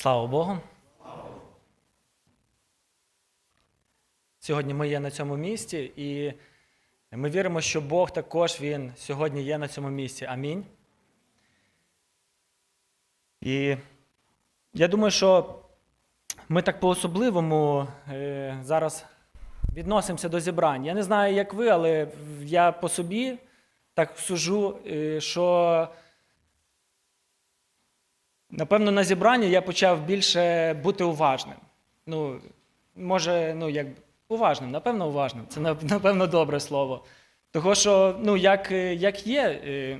Слава Богу. Сьогодні ми є на цьому місці, і ми віримо, що Бог також Він сьогодні є на цьому місці. Амінь. І я думаю, що ми так по-особливому е, зараз відносимося до зібрань. Я не знаю, як ви, але я по собі так сужу, е, що Напевно, на зібранні я почав більше бути уважним. Ну, може, ну, як уважним, напевно, уважним. Це напевно добре слово. Того, що ну, як, як є, е,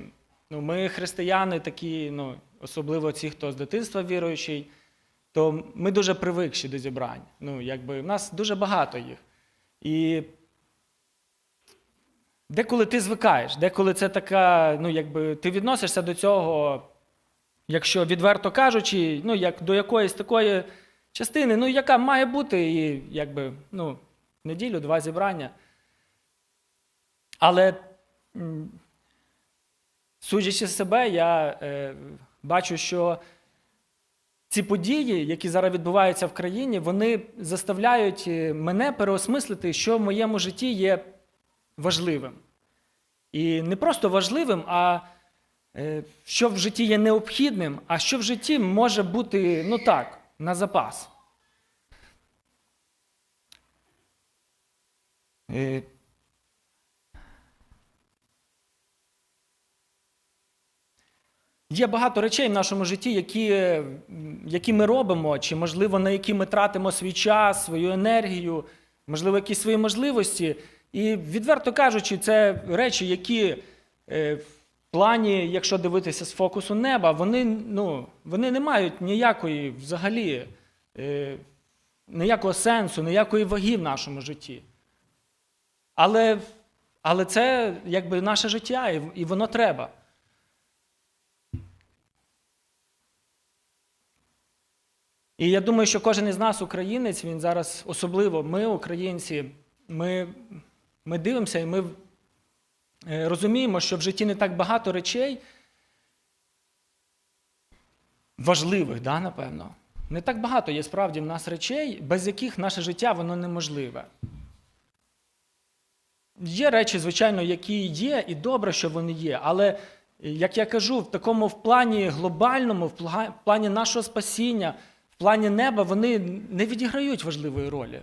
ну, ми християни такі, ну, особливо ті, хто з дитинства віруючий, то ми дуже привикші до зібрань. Ну, якби, в нас дуже багато їх. І деколи ти звикаєш, деколи це така, ну, якби, ти відносишся до цього якщо відверто кажучи, ну, як до якоїсь такої частини, ну, яка має бути і якби, ну, неділю, два зібрання. Але, судячи з себе, я е, бачу, що ці події, які зараз відбуваються в країні, вони заставляють е, мене переосмислити, що в моєму житті є важливим. І не просто важливим, а що в житті є необхідним, а що в житті може бути, ну так, на запас. Е, Є багато речей в нашому житті, які які ми робимо, чи, можливо, на які ми тратимо свій час, свою енергію, можливо, якісь свої можливості. І, відверто кажучи, це речі, які е, плані, якщо дивитися з фокусу неба, вони ну, вони не мають ніякої взагалі е, ніякого сенсу, ніякої ваги в нашому житті. Але але це якби наше життя, і, і воно треба. І я думаю, що кожен із нас, українець, він зараз особливо ми, українці, ми, ми дивимося і ми розуміємо, що в житті не так багато речей важливих, да, напевно. Не так багато є справді в нас речей, без яких наше життя воно неможливе. Є речі, звичайно, які є, і добре, що вони є. Але, як я кажу, в такому в плані глобальному, в плані нашого спасіння, в плані неба, вони не відіграють важливої ролі.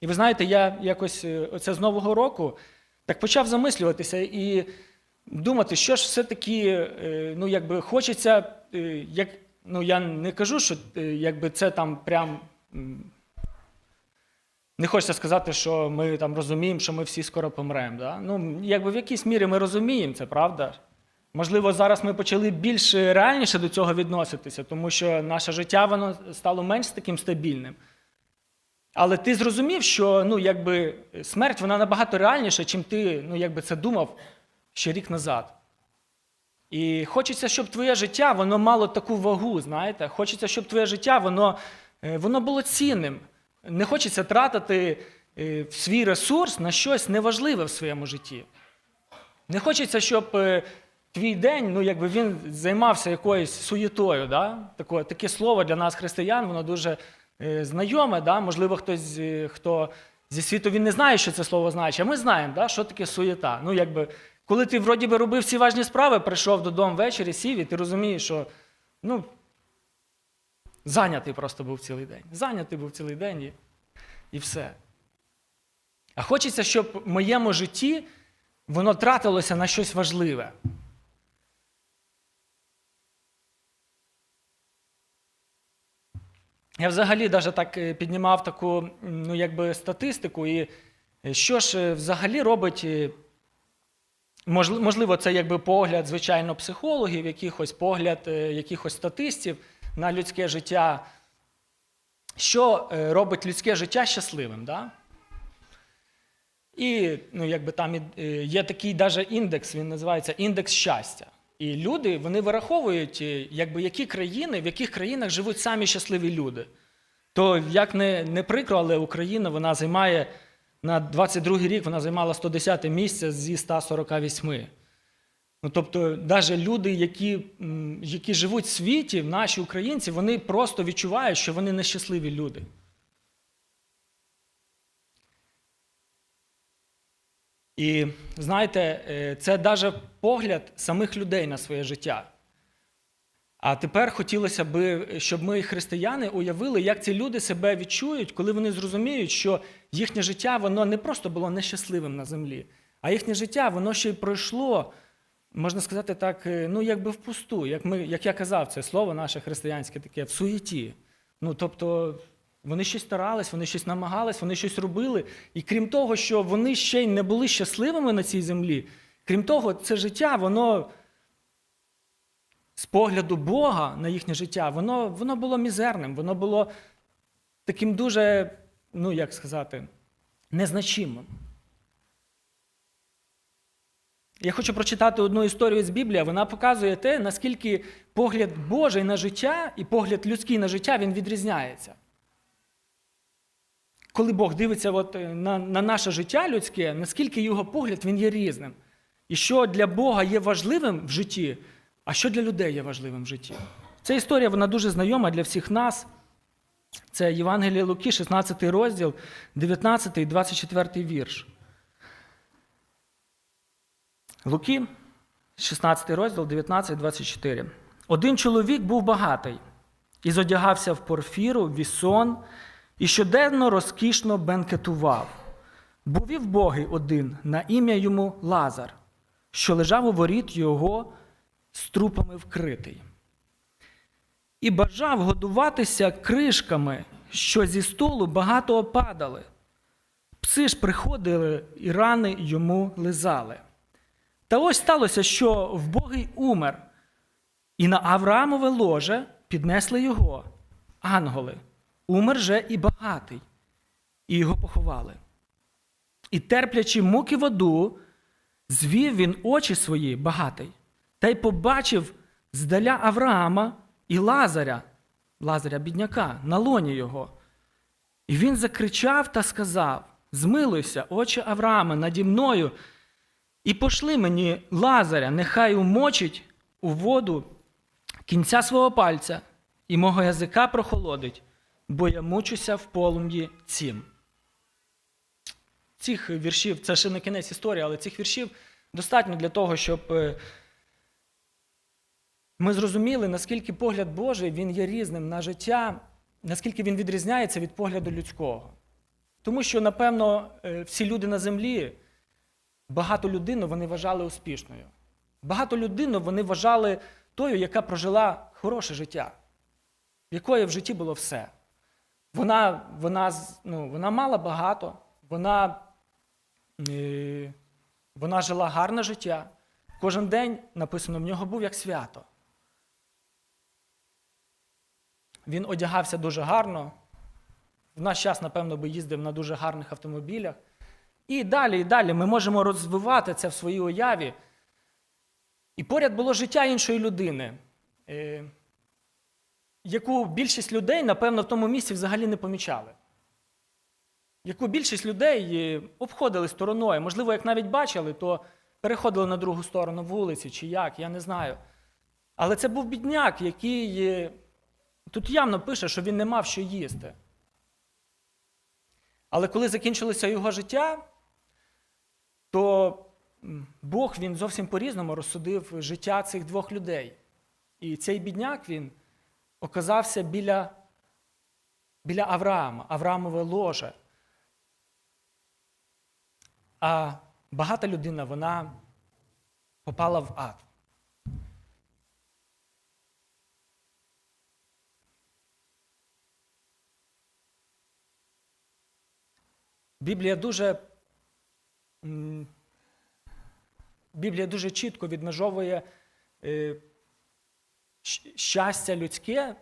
І ви знаєте, я якось е, оце з Нового року так почав замислюватися і думати, що ж все-таки е, ну, якби хочеться, е, як, ну, я не кажу, що е, якби це там прям. Не хочеться сказати, що ми там розуміємо, що ми всі скоро помремо. Да? Ну, якби в якійсь мірі ми розуміємо це, правда? Можливо, зараз ми почали більш реальніше до цього відноситися, тому що наше життя воно стало менш таким стабільним. Але ти зрозумів, що ну, якби, смерть вона набагато реальніша, чим ти ну, якби це думав ще рік назад. І хочеться, щоб твоє життя воно мало таку вагу, знаєте? Хочеться, щоб твоє життя воно, е, воно було цінним. Не хочеться тратити е, свій ресурс на щось неважливе в своєму житті. Не хочеться, щоб е, твій день ну, якби він займався якоюсь суєтою. Да? Таке, таке слово для нас, християн, воно дуже знайоме, да? можливо, хтось, хто зі світу він не знає, що це слово значить, а ми знаємо, да? що таке суєта. Ну, якби, Коли ти вроді би робив всі важні справи, прийшов додому ввечері, сів, і ти розумієш, що ну, зайнятий просто був цілий день. Зайнятий був цілий день і, і все. А хочеться, щоб в моєму житті воно тратилося на щось важливе. Я взагалі даже так е, піднімав таку ну, якби статистику, і е, що ж е, взагалі робить, можливо, це якби погляд, звичайно, психологів, якихось погляд якихось статистів на людське життя. Що робить людське життя щасливим? Да? І ну, якби там є такий даже індекс, він називається індекс щастя. І люди вони вираховують, е, якби, які країни, в яких країнах живуть самі щасливі люди. То, як не не прикро, але Україна вона займає на 22 рік вона займала 110 місце зі 148. Ну, тобто, навіть люди, які, які живуть в світі, наші українці, вони просто відчувають, що вони нещасливі люди. І знаєте, е, це навіть погляд самих людей на своє життя. А тепер хотілося б, щоб ми, християни, уявили, як ці люди себе відчують, коли вони зрозуміють, що їхнє життя воно не просто було нещасливим на землі, а їхнє життя воно ще й пройшло, можна сказати так, е, ну якби впусту, як, ми, як я казав, це слово наше християнське таке, в суєті. Ну, тобто, вони щось старались, вони щось намагались, вони щось робили. І крім того, що вони ще й не були щасливими на цій землі, крім того, це життя, воно з погляду Бога на їхнє життя, воно, воно було мізерним, воно було таким дуже, ну як сказати, незначимим. Я хочу прочитати одну історію з Біблії. Вона показує те, наскільки погляд Божий на життя і погляд людський на життя він відрізняється. Коли Бог дивиться от е, на, на наше життя людське, наскільки його погляд він є різним. І що для Бога є важливим в житті, а що для людей є важливим в житті. Ця історія вона дуже знайома для всіх нас. Це Євангеліє Луки, 16 розділ, 19 і 24 вірш. Луки, 16 розділ, 19, 24. Один чоловік був багатий і зодягався в порфіру, вісон, і щоденно розкішно бенкетував. Був і вбогий один на ім'я йому Лазар, що лежав у воріт його з трупами вкритий. І бажав годуватися кришками, що зі столу багато опадали. Пси ж приходили і рани йому лизали. Та ось сталося, що вбогий умер, і на Авраамове ложе піднесли його, ангели, умер же і багатий, і його поховали. І терплячи муки в аду, звів він очі свої багатий, та й побачив здаля Авраама і Лазаря, Лазаря бідняка, на лоні його. І він закричав та сказав: Змилуйся, очі Авраама, наді мною, і пошли мені Лазаря, нехай умочить у воду кінця свого пальця, і мого язика прохолодить, бо я мучуся в полум'ї цім. Цих віршів, це ще не кінець історії, але цих віршів достатньо для того, щоб е, ми зрозуміли, наскільки погляд Божий він є різним на життя, наскільки він відрізняється від погляду людського. Тому що, напевно, е, всі люди на землі, багато людину вони вважали успішною. Багато людину вони вважали тою, яка прожила хороше життя, в якої в житті було все. Вона вона, ну, вона мала багато, вона, е, вона жила гарне життя. Кожен день написано, в нього був як свято. Він одягався дуже гарно. В наш час, напевно, би їздив на дуже гарних автомобілях. І далі, і далі ми можемо розвивати це в своїй уяві. І поряд було життя іншої людини, е, яку більшість людей, напевно, в тому місці взагалі не помічали. Яку більшість людей е, обходили стороною. Можливо, як навіть бачили, то переходили на другу сторону вулиці чи як, я не знаю. Але це був бідняк, який е, тут явно пише, що він не мав що їсти. Але коли закінчилося його життя, то Бог він зовсім по-різному розсудив життя цих двох людей. І цей бідняк він оказався біля, біля Авраама, Авраамове ложе. А багата людина, вона попала в ад. Біблія дуже, Біблія дуже чітко відмежовує е, щастя людське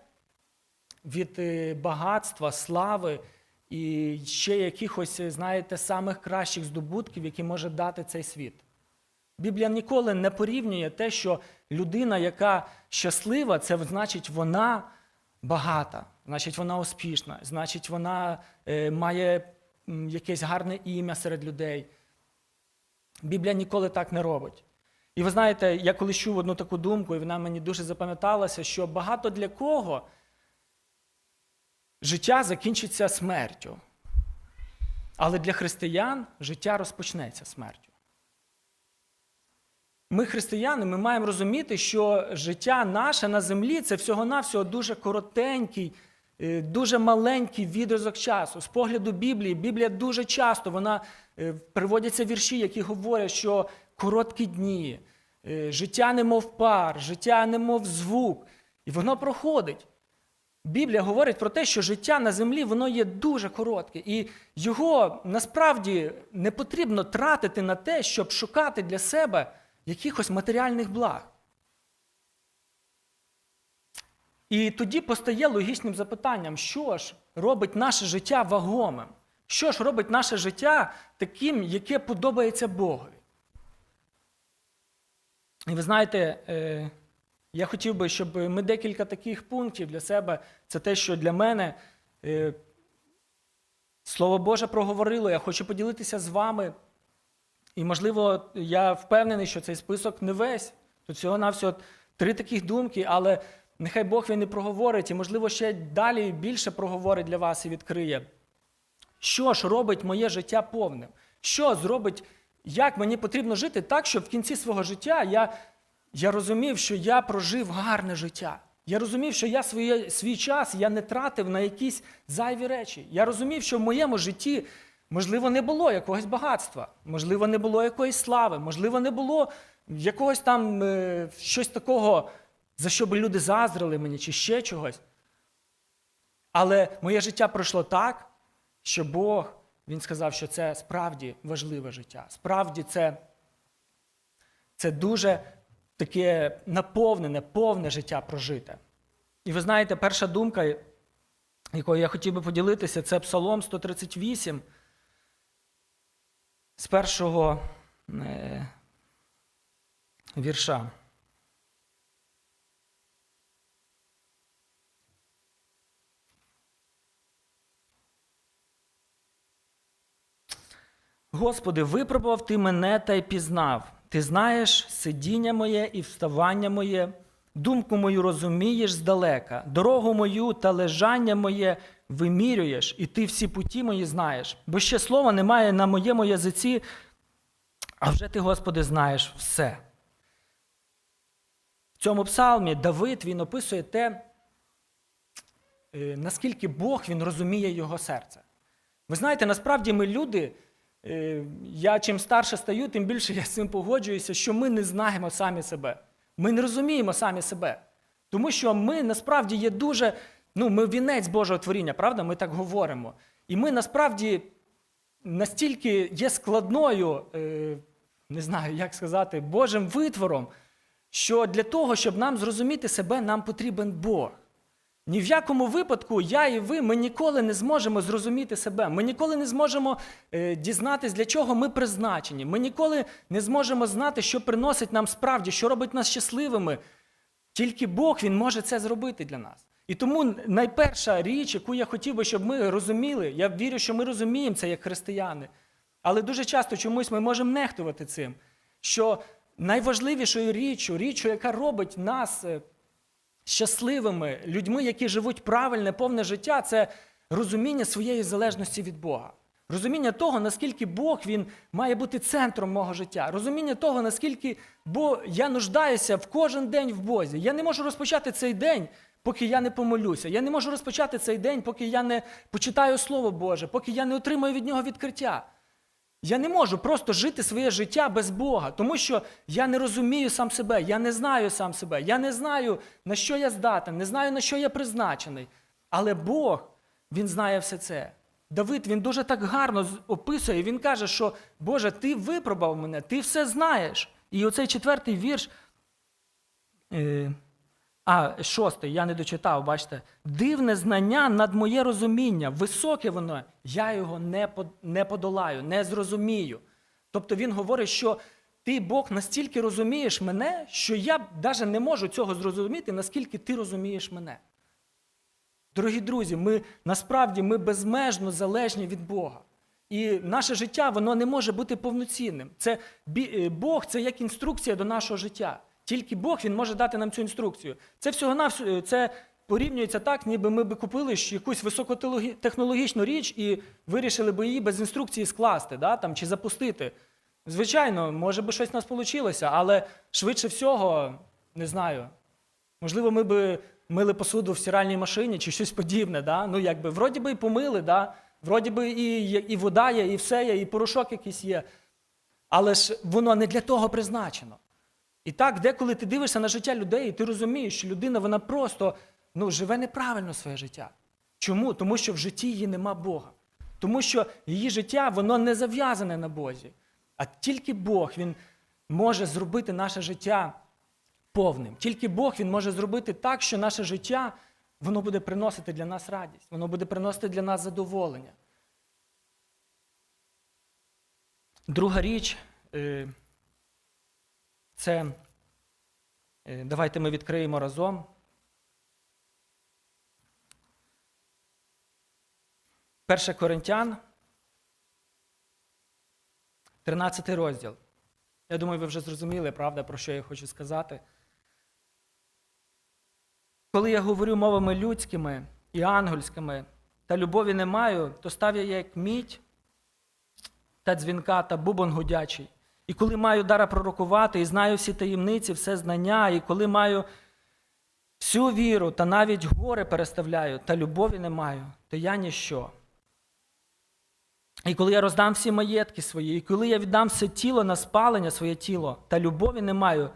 від е, багатства, слави і ще якихось, е, знаєте, самих кращих здобутків, які може дати цей світ. Біблія ніколи не порівнює те, що людина, яка щаслива, це значить вона багата, значить вона успішна, значить вона е, має якесь гарне ім'я серед людей. Біблія ніколи так не робить. І ви знаєте, я колись чув одну таку думку, і вона мені дуже запам'яталася, що багато для кого життя закінчиться смертю. Але для християн життя розпочнеться смертю. Ми, християни, ми маємо розуміти, що життя наше на землі це всього-навсього дуже коротенький, е, дуже маленький відрізок часу. З погляду Біблії, Біблія дуже часто вона е, приводяться вірші, які говорять, що короткі дні, е, життя немов пар, життя немов звук. І воно проходить. Біблія говорить про те, що життя на землі воно є дуже коротке, і його насправді не потрібно тратити на те, щоб шукати для себе якихось матеріальних благ. І тоді постає логічним запитанням, що ж робить наше життя вагомим? Що ж робить наше життя таким, яке подобається Богові? І ви знаєте, е, я хотів би, щоб ми декілька таких пунктів для себе, це те, що для мене е, Слово Боже проговорило. Я хочу поділитися з вами. І, можливо, я впевнений, що цей список не весь. Тут всього-навсього три таких думки, але нехай Бог він і проговорить, і, можливо, ще далі більше проговорить для вас і відкриє. Що ж робить моє життя повним? Що зробить, як мені потрібно жити так, щоб в кінці свого життя я, я розумів, що я прожив гарне життя. Я розумів, що я своє, свій час я не тратив на якісь зайві речі. Я розумів, що в моєму житті, можливо, не було якогось багатства, можливо, не було якоїсь слави, можливо, не було якогось там е, щось такого, за що би люди заздрили мені, чи ще чогось. Але моє життя пройшло так, що Бог Він сказав, що це справді важливе життя. Справді це, це дуже таке наповнене, повне життя прожите. І ви знаєте, перша думка, якою я хотів би поділитися, це Псалом 138 з першого е, вірша. Господи, випробував ти мене та й пізнав. Ти знаєш сидіння моє і вставання моє, думку мою розумієш здалека, дорогу мою та лежання моє вимірюєш, і ти всі путі мої знаєш. Бо ще слова немає на моєму язиці, а вже ти, Господи, знаєш все. В цьому псалмі Давид він описує те, е, наскільки Бог він розуміє його серце. Ви знаєте, насправді ми люди. Е, Я чим старше стаю, тим більше я з цим погоджуюся, що ми не знаємо самі себе. Ми не розуміємо самі себе. Тому що ми насправді є дуже, ну, ми вінець Божого творіння, правда? Ми так говоримо. І ми насправді настільки є складною, е, не знаю, як сказати, Божим витвором, що для того, щоб нам зрозуміти себе, нам потрібен Бог. Ні в якому випадку я і ви ми ніколи не зможемо зрозуміти себе. Ми ніколи не зможемо е, дізнатись, для чого ми призначені. Ми ніколи не зможемо знати, що приносить нам справді, що робить нас щасливими. Тільки Бог Він може це зробити для нас. І тому найперша річ, яку я хотів би, щоб ми розуміли, я вірю, що ми розуміємо це як християни. Але дуже часто чомусь ми можемо нехтувати цим. Що найважливішою річчю, річчю, яка робить нас. Щасливими людьми, які живуть правильне, повне життя, це розуміння своєї залежності від Бога. Розуміння того, наскільки Бог він має бути центром мого життя. Розуміння того, наскільки бо я нуждаюся в кожен день в Бозі. Я не можу розпочати цей день, поки я не помолюся. Я не можу розпочати цей день, поки я не почитаю Слово Боже, поки я не отримаю від нього відкриття. Я не можу просто жити своє життя без Бога, тому що я не розумію сам себе, я не знаю сам себе, я не знаю, на що я здатен, не знаю, на що я призначений. Але Бог, Він знає все це. Давид він дуже так гарно описує, він каже, що Боже, ти випробав мене, ти все знаєш. І оцей четвертий вірш. А, шостий, я не дочитав, бачите. Дивне знання над моє розуміння, високе воно, я його не, не подолаю, не зрозумію. Тобто він говорить, що ти, Бог, настільки розумієш мене, що я навіть не можу цього зрозуміти, наскільки ти розумієш мене. Дорогі друзі, ми насправді ми безмежно залежні від Бога. І наше життя воно не може бути повноцінним. Це е, Бог це як інструкція до нашого життя. Тільки Бог він може дати нам цю інструкцію. Це всього на це порівнюється так, ніби ми би купили якусь високотехнологічну річ і вирішили би її без інструкції скласти, да, там, чи запустити. Звичайно, може би щось у нас вийшло, але швидше всього, не знаю. Можливо, ми би мили посуду в стиральній машині чи щось подібне. Да? Ну, якби, вроді би і помили, да? вроді би і, і вода є, і все є, і порошок якийсь є. Але ж воно не для того призначено. І так, деколи ти дивишся на життя людей, і ти розумієш, що людина вона просто ну, живе неправильно своє життя. Чому? Тому що в житті її нема Бога. Тому що її життя воно не зав'язане на Бозі. А тільки Бог він може зробити наше життя повним. Тільки Бог він може зробити так, що наше життя воно буде приносити для нас радість, воно буде приносити для нас задоволення. Друга річ е, це е, давайте ми відкриємо разом. Перше Коринтян, 13 розділ. Я думаю, ви вже зрозуміли, правда, про що я хочу сказати. Коли я говорю мовами людськими і ангельськими, та любові не маю, то став я як мідь та дзвінка та бубон гудячий. І коли маю дара пророкувати, і знаю всі таємниці, все знання, і коли маю всю віру та навіть гори переставляю, та любові не маю, то я ніщо. І коли я роздам всі маєтки свої, і коли я віддам все тіло на спалення своє тіло, та любові не маю,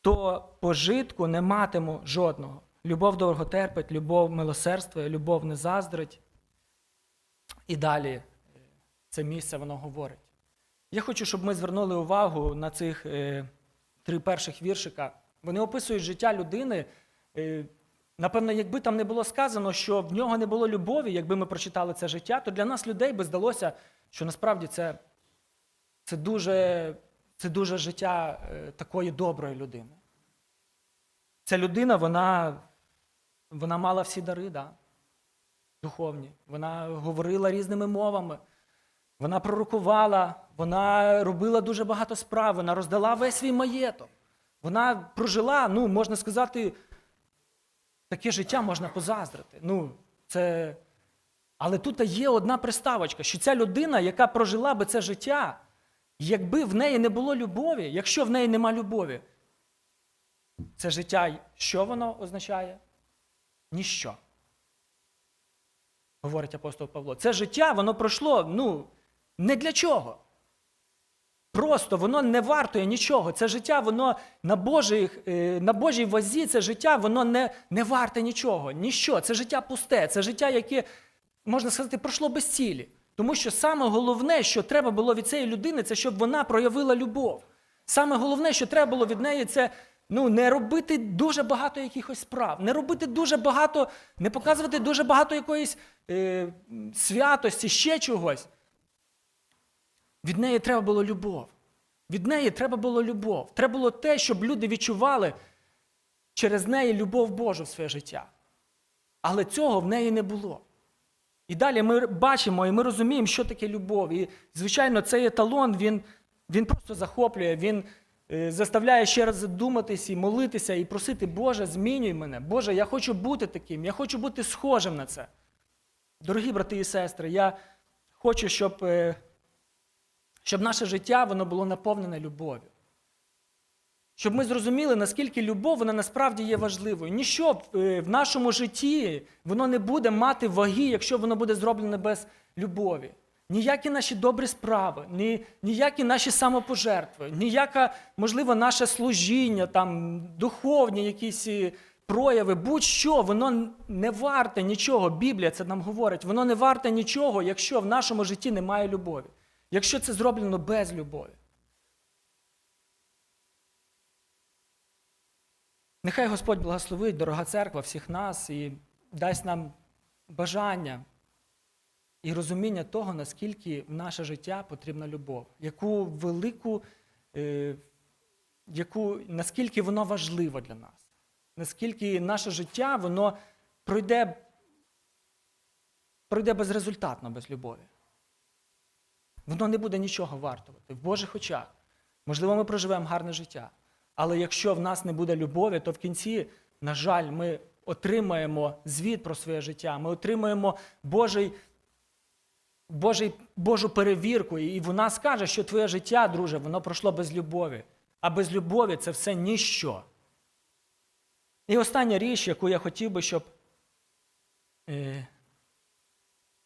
то пожитку не матиму жодного. Любов довго терпить, любов милосердствує, любов не заздрить. І далі це місце воно говорить. Я хочу, щоб ми звернули увагу на цих е, три перших віршика. Вони описують життя людини. Е, напевно, якби там не було сказано, що в нього не було любові, якби ми прочитали це життя, то для нас людей би здалося, що насправді це, це, дуже, це дуже життя е, такої доброї людини. Ця людина, вона, вона мала всі дари, да, духовні. Вона говорила різними мовами. Вона пророкувала, вона робила дуже багато справ, вона роздала весь свій маєток. Вона прожила, ну, можна сказати, таке життя можна позаздрити. Ну, це... Але тут є одна приставочка, що ця людина, яка прожила би це життя, якби в неї не було любові, якщо в неї нема любові, це життя, що воно означає? Ніщо. Говорить апостол Павло. Це життя, воно пройшло, ну, не для чого. Просто воно не вартує нічого. Це життя, воно на Божій, е, на Божій вазі, це життя, воно не, не варте нічого. Ніщо. Це життя пусте, це життя, яке, можна сказати, пройшло без цілі. Тому що саме головне, що треба було від цієї людини, це щоб вона проявила любов. Саме головне, що треба було від неї, це ну, не робити дуже багато якихось справ, не робити дуже багато, не показувати дуже багато якоїсь е, святості, ще чогось. Від неї треба було любов. Від неї треба було любов. Треба було те, щоб люди відчували через неї любов Божу в своє життя. Але цього в неї не було. І далі ми бачимо і ми розуміємо, що таке любов. І, звичайно, цей еталон, він, він просто захоплює, він е, заставляє ще раз задуматись і молитися, і просити, Боже, змінюй мене. Боже, я хочу бути таким, я хочу бути схожим на це. Дорогі брати і сестри, я хочу, щоб. е, щоб наше життя воно було наповнене любов'ю. Щоб ми зрозуміли, наскільки любов вона насправді є важливою. Ніщо в, е, нашому житті воно не буде мати ваги, якщо воно буде зроблене без любові. Ніякі наші добрі справи, ні, ніякі наші самопожертви, ніяке, можливо, наше служіння, там, духовні якісь е, прояви, будь-що, воно не варте нічого. Біблія це нам говорить, воно не варте нічого, якщо в нашому житті немає любові якщо це зроблено без любові. Нехай Господь благословить, дорога церква, всіх нас і дасть нам бажання і розуміння того, наскільки в наше життя потрібна любов, яку велику, е, яку, наскільки воно важливо для нас, наскільки наше життя воно пройде, пройде безрезультатно без любові. Воно не буде нічого вартувати в Божих очах. Можливо, ми проживемо гарне життя. Але якщо в нас не буде любові, то в кінці, на жаль, ми отримаємо звіт про своє життя, ми отримаємо Божий, Божий, Божу перевірку, і вона скаже, що твоє життя, друже, воно пройшло без любові. А без любові це все ніщо. І остання річ, яку я хотів би, щоб е,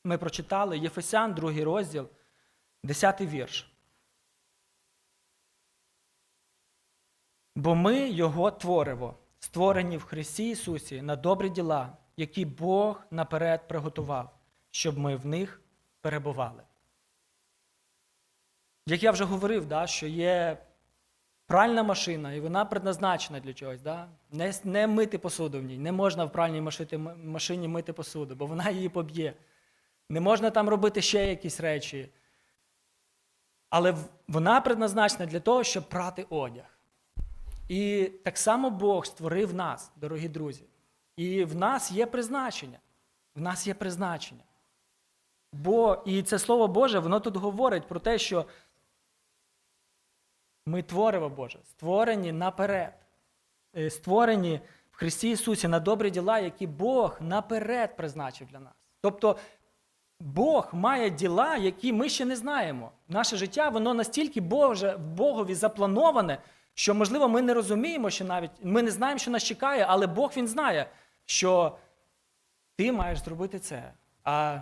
ми прочитали, Єфесян, другий розділ, 10 вірш. Бо ми Його творимо, створені в Христі Ісусі на добрі діла, які Бог наперед приготував, щоб ми в них перебували. Як я вже говорив, да, що є пральна машина, і вона предназначена для чогось. Да? Не, не мити посуду в ній. Не можна в пральній машити- машині мити посуду, бо вона її поб'є. Не можна там робити ще якісь речі. Але вона предназначена для того, щоб прати одяг. І так само Бог створив нас, дорогі друзі. І в нас є призначення. В нас є призначення. Бо і це Слово Боже, воно тут говорить про те, що ми творимо Боже, створені наперед. Е, Створені в Христі Ісусі на добрі діла, які Бог наперед призначив для нас. Тобто Бог має діла, які ми ще не знаємо. Наше життя, воно настільки Боже, Богові заплановане, що, можливо, ми не розуміємо, що навіть ми не знаємо, що нас чекає, але Бог Він знає, що ти маєш зробити це. А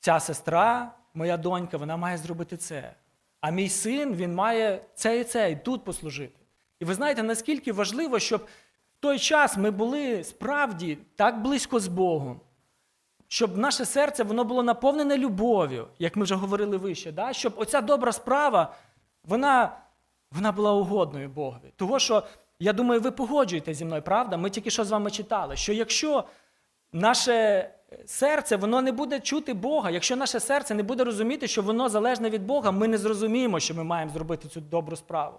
ця сестра, моя донька, вона має зробити це. А мій син, він має це і це, і тут послужити. І ви знаєте, наскільки важливо, щоб в той час ми були справді так близько з Богом, щоб наше серце воно було наповнене любов'ю, як ми вже говорили вище, да? щоб оця добра справа, вона, вона була угодною Богові. Того, що, я думаю, ви погоджуєте зі мною, правда? Ми тільки що з вами читали, що якщо наше серце воно не буде чути Бога, якщо наше серце не буде розуміти, що воно залежне від Бога, ми не зрозуміємо, що ми маємо зробити цю добру справу.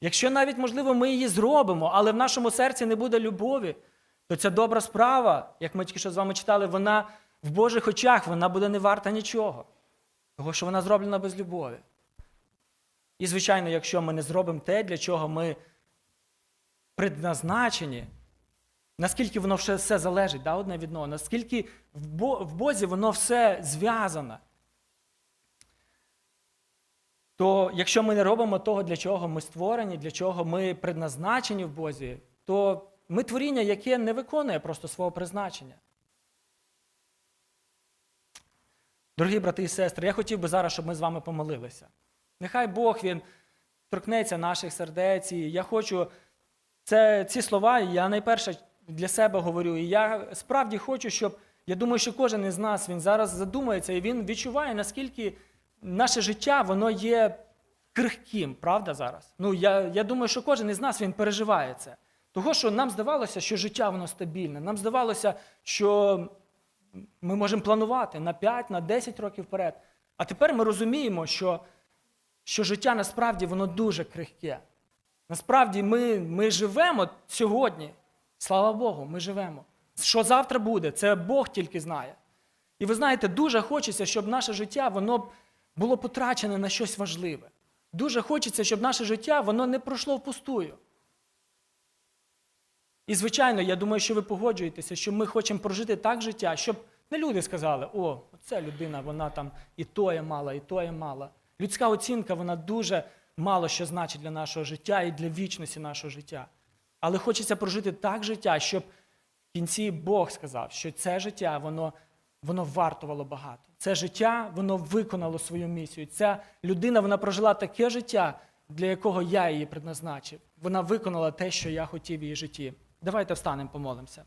Якщо навіть, можливо, ми її зробимо, але в нашому серці не буде любові, то ця добра справа, як ми тільки що з вами читали, вона в Божих очах вона буде не варта нічого, тому що вона зроблена без любові. І, звичайно, якщо ми не зробимо те, для чого ми предназначені, наскільки воно все, залежить да, одне від одного, наскільки в Бозі воно все зв'язане, то якщо ми не робимо того, для чого ми створені, для чого ми предназначені в Бозі, то ми творіння, яке не виконує просто свого призначення. Дорогі брати і сестри, я хотів би зараз, щоб ми з вами помолилися. Нехай Бог він торкнеться наших сердець. І я хочу це, ці слова, я найперше для себе говорю. І я справді хочу, щоб я думаю, що кожен із нас він зараз задумається і він відчуває, наскільки наше життя воно є крихким, правда зараз? Ну, я, я думаю, що кожен із нас він переживає це. Того, що нам здавалося, що життя воно стабільне. Нам здавалося, що ми можемо планувати на 5, на 10 років вперед. А тепер ми розуміємо, що, що життя насправді воно дуже крихке. Насправді ми, ми живемо сьогодні. Слава Богу, ми живемо. Що завтра буде, це Бог тільки знає. І ви знаєте, дуже хочеться, щоб наше життя воно було потрачене на щось важливе. Дуже хочеться, щоб наше життя воно не пройшло впустую. І, звичайно, я думаю, що ви погоджуєтеся, що ми хочемо прожити так життя, щоб не люди сказали, о, ця людина, вона там і тоє мала, і тоє мала. Людська оцінка, вона дуже мало що значить для нашого життя і для вічності нашого життя. Але хочеться прожити так життя, щоб в кінці Бог сказав, що це життя, воно, воно вартувало багато. Це життя, воно виконало свою місію. Ця людина, вона прожила таке життя, для якого я її предназначив. Вона виконала те, що я хотів в її житті. Давайте встанемо, помолимося.